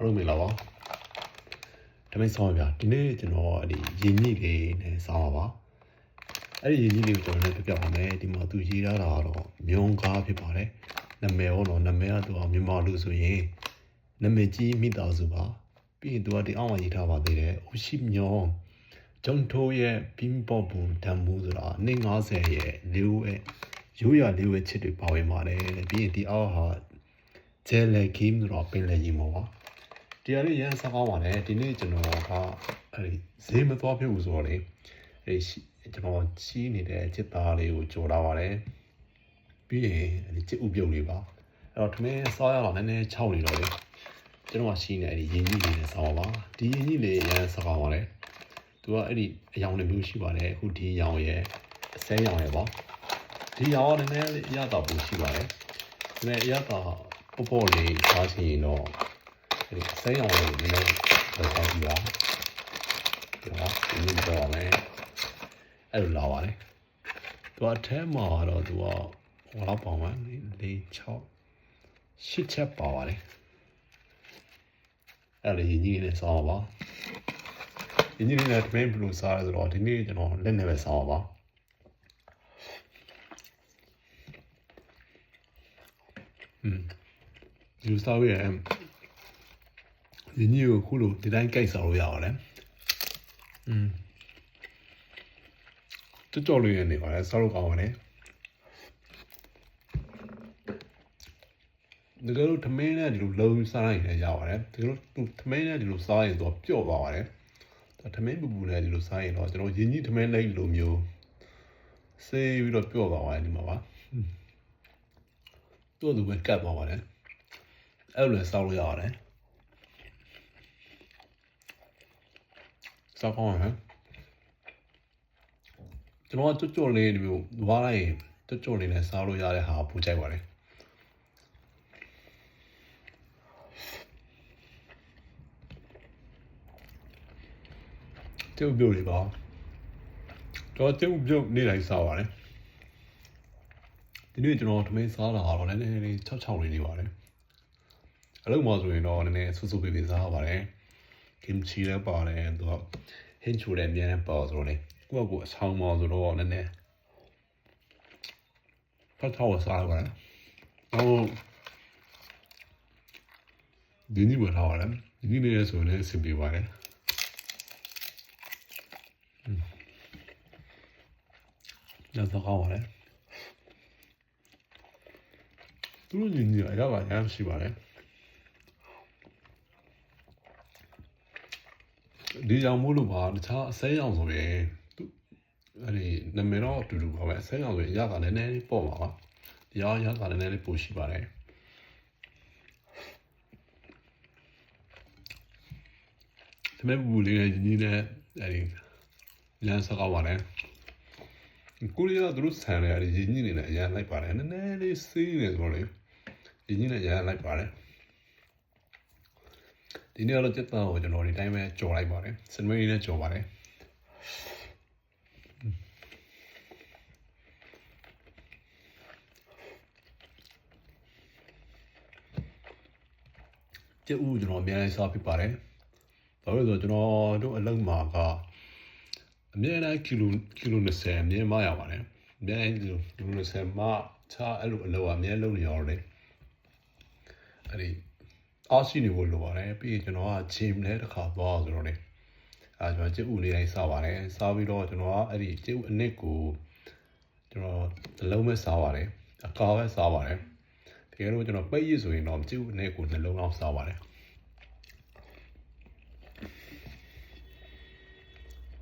အားလုံးမင်္ဂလာပါတမင်ဆောင်ပါဗျာဒီနေ့ကျွန်တော်အဲ့ဒီရင်းညစ်လေးနဲ့ဆောင်းပါပါအဲ့ဒီရင်းညစ်လေးကိုကျွန်တော်လည်းပြပြပါမယ်ဒီမှာသူရေးထားတာကတော့မြုံကားဖြစ်ပါတယ်နာမည်ဟောတော့နာမည်ကတော့မြန်မာလူဆိုရင်နာမည်ကြီးမိသားစုပါပြီးရင်သူကဒီအောက်မှာရေးထားပါသေးတယ်အိုရှိမြုံဂျုံထိုးရဲ့ဘင်းပေါဘူးတန်ဘူးဆိုတာ150ရဲ့လေးဦးရဲ့ရိုးရလေးဦးရဲ့ချစ်တွေပါဝင်ပါတယ်ပြီးရင်ဒီအောက်ဟာဂျဲလေဂိမ်းတော့ပင်လေကြီးမှာပါ တရားလေးရန်ဆက်ကောင်းပါတယ်ဒီနေ့ကျွန်တော်ကအဲဒီဈေးမသွားဖြစ်ဘူးဆိုတော့လေအဲဒီရှိကျွန်တော်ချီးနေတဲ့ချစ်သားလေးကိုကြော်လာပါတယ်ပြီးရင်အဲဒီချစ်ဥပြုတ်လေးပါအဲ့တော့ထမင်းစားရအောင်နည်းနည်းခြောက်နေတော့လေကျွန်တော်ကရှိနေအဲဒီရင်ကြီးလေးနဲ့စားပါပါဒီရင်ကြီးလေးရန်ဆက်ကောင်းပါတယ်သူကအဲ့ဒီအယောင်တစ်မျိုးရှိပါတယ်အခုဒီအယောင်ရဲ့အစဲရောင်ရဲ့ပေါ့ဒီအယောင်ကနည်းနည်းလေးအရသာပူရှိပါတယ်ဒါပေမဲ့အရသာပေါ့ပေါ့လေးစားချင်ရင်တော့ ဒီစိမ်းအောင်လေးနည်းနည်းလောက်ဆောင်ကြည့်ပါဒီမှာဒီလိုတော့မယ်အဲ့လိုလာပါလေသူအထဲမှာတော့သူကဟိုလောက်ပါမှ၄6 8ချက်ပါပါလေအဲ့လေညီကြီးနဲ့ဆောင်းပါညီကြီးနဲ့တမင်ဘလူးစားရဆိုတော့ဒီနေ့ကျွန်တော်လက်နဲ့ပဲဆောင်းပါอืมယူစားရရင် ဒီညကိုခုလိုဒီတိုင်းကြိုက်စားလို့ရပါတယ်။อืมတော်တော်လေးရနေပါတယ်စားလို့ကောင်းပါတယ်။ဒီလိုထမင်းနဲ့ဒီလိုလုံးစားရင်လည်းရပါတယ်။ဒီလိုထမင်းနဲ့ဒီလိုစားရင်တော့ပျော့သွားပါတယ်။ဒါထမင်းပူပူနဲ့ဒီလိုစားရင်တော့ကျွန်တော်ရင်းကြီးထမင်းလိုက်လိုမျိုးဆေးပြီးတော့ပျော့သွားပါတယ်ဒီမှာပါ။တို့သူပဲကတ်သွားပါတယ်။အဲ့လိုလည်းစားလို့ရပါတယ်။ စားကောင်းရဟမ်ကျွန်တော်ကကြွကြွလေးဒီမျိုးဝါးလိုက်ရင်ကြွကြွလေးနဲ့စားလို့ရတဲ့ဟာပူကြိုက်ပါတယ်ကျုပ်ပြုတ်လေးပါတော့ကျုပ်ပြုတ်နေတိုင်းစားပါတယ်ဒီနေ့ကျွန်တော်ထမင်းစားတာတော့လည်းနည်းနည်းလေး6 6လေးနေပါတယ်အလုပ်မှာဆိုရင်တော့နည်းနည်းဆူဆူပေးပေးစားပါတယ် kimchi လည်းပါတယ်သူကဟင်းချိုလည်းအများနဲ့ပေါ့ဆိုတော့လေကိုယ့်ကိုအဆောင်မော်ဆိုတော့နည်းနည်းဖတ်ထားစားရပါတယ်အော်ဒီနေ့မထားပါနဲ့ဒီနေ့လည်းဆိုလည်းအဆင်ပြေပါတယ်ညတော့ကောင်းပါတယ်သူတို့ညီညီအရပါရမ်းရှိပါတ ယ်ဒီကြောင့်မို့လို့ပါတခြားအစဲရောင်ဆိုရင်သူအဲ့ဒီနာမည်တော့အတူတူပါပဲအစဲရောင်ဆိုရင်ရတာနည်းနည်းလေးပေါ့ပါပါဒီရောရတာနည်းနည်းလေးပိုရှိပါတယ်သမက်ဘူးလေးနဲ့ညီနဲ့အဲ့ဒီလမ်းစကားပါတယ်ကိုရီးယားသူတို့ဆန်တယ်အဲ့ဒီညီနေနဲ့အရင်လိုက်ပါတယ်နည်းနည်းလေးစေးနေဆိုတော့လေညီနဲ့အရင်လိုက်ပါတယ် ဒီနေ့ကတော့စက်သားကိုကျွန်တော်ဒီတိုင်းပဲကြော်လိုက်ပါတယ်စနွေးလေးနဲ့ကြော်ပါတယ်ကျဥကျွန်တော်အများကြီးစားဖြစ်ပါတယ်ဘာလို့လဲဆိုတော့ကျွန်တော်တို့အလုံးမှာကအများကြီးကီလိုကီလို20အမြင်မရပါတယ်အများကြီးကီလိုကီလို20မချအဲ့လိုအလောအများလုံးနေရောလေအဲ့ဒီ အားရှိနေဖို့လိုပါတယ်ပြီးရင်ကျွန်တော်ကဂျင်လည်းတစ်ခါသွားဆိုတော့လေအဲကျွန်တော်ကျဥလေးတိုင်းစားပါတယ်စားပြီးတော့ကျွန်တော်ကအဲ့ဒီကျဥအနစ်ကိုကျွန်တော်နှလုံးပဲစားပါတယ်အကာပဲစားပါတယ်တကယ်လို့ကျွန်တော်ပိတ်ရဆိုရင်တော့ကျဥအနစ်ကိုနှလုံးလောက်စားပါတယ်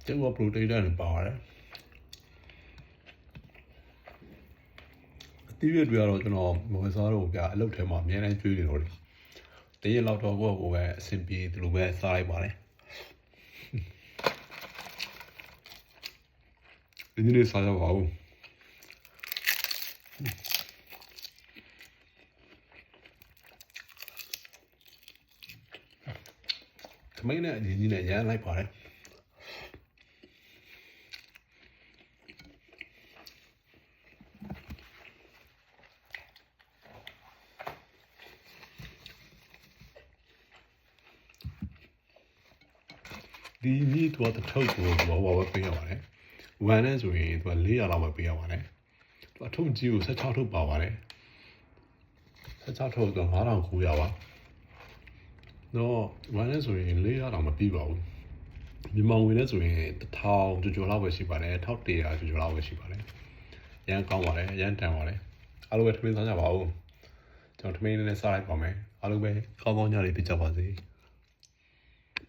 ကျဥကပရိုတိန်းတွေပါပါတယ်အသီးရွက်တွေကတော့ကျွန်တော်မဝယ်စားတော့ဘူးဗျအလုပ်ထဲမှာအများတိုင်းကျွေးနေတော့လေ တရက်လောက်တော့ကိုယ့်ကိုယ်ပဲအဆင်ပြေဒီလိုပဲစားလိုက်ပါတယ်ဒီနေ့စားရပါဦးထမင်းနဲ့အရင်ကြီးနဲ့ရမ်းလိုက်ပါတယ် ဒီမြစ်တော့တစ်ထုပ်ကိုဘောဘောပဲပေးရပါတယ်ဝမ်နဲ့ဆိုရင်သူက400လောက်ပဲပေးရပါတယ်သူအထုပ်ကြီးကို16ထုပ်ပါပါတယ်16ထုပ်တော့9900ပါတော့ဝမ်နဲ့ဆိုရင်400လောက်မပြီးပါဘူးမြန်မာငွေနဲ့ဆိုရင်1000ကျော်ကျော်လောက်ပဲရှိပါတယ်1100ကျော်ကျော်လောက်ပဲရှိပါတယ်ရန်ကောင်းပါတယ်ရန်တန်ပါတယ်အားလုံးပဲထမင်းစားကြပါဦးကျွန်တော်ထမင်းလေးနဲ့စားလိုက်ပါမယ်အားလုံးပဲကောင်းကောင်းညလေးပြကြပါစေ